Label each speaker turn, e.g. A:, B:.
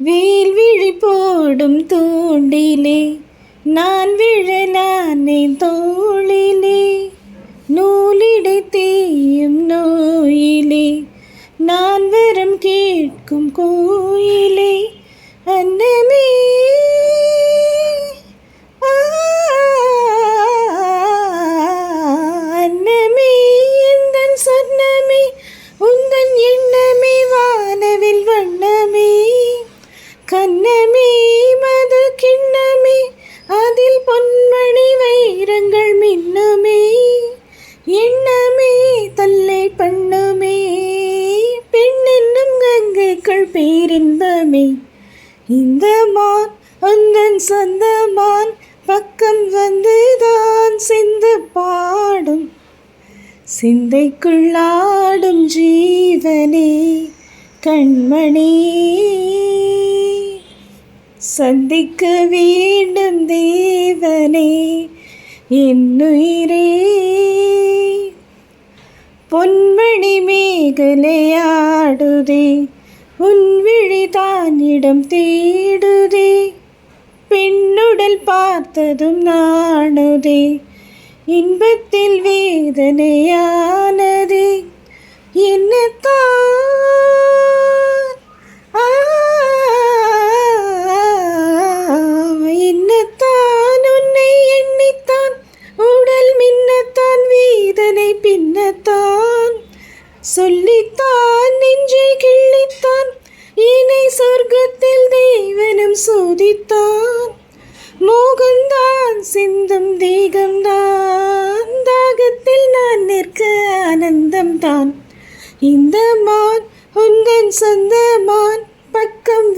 A: വേൽവിഴിപ്പോടും തൂണ്ടിലെ നാൻ വിഴലാനെ തോളിലെ നൂലിടെ തേയും നോയിലെ നാൻ വരം കേൾക്കും കോയിലെ மது கிண்ணமே அதில் பொன்மணி வைரங்கள் மின்னமே. எண்ணமே தல்லை பண்ணமே பெண் என்னும் கங்கைக்குள் பேரின்பமே. இந்த மான் உந்தன் சொந்த மான் பக்கம் வந்துதான் சிந்து பாடும். சிந்தைக்குள்ளாடும் ஜீவனே கண்மணி. சந்திக்க வேண்டும் தேவனே என்னுயிரே. பொன்மணி மேகலையாடுதே உன் விழி தானிடம் தேடுதே. பெண்ணுடல் பார்த்ததும் நாணுதே இன்பத்தில் வேதனையானதே. என்ன அதனை பின்னத்தான். சொல்லித்தான் நெஞ்சை கிள்ளித்தான். இணை சொர்க்கத்தில் தேவனம் சோதித்தான். மோகந்தான் சிந்தும் தேகம்தான் தாகத்தில் நான் நிற்க ஆனந்தம்தான். இந்த மான் உந்தன் சொந்த மான் பக்கம்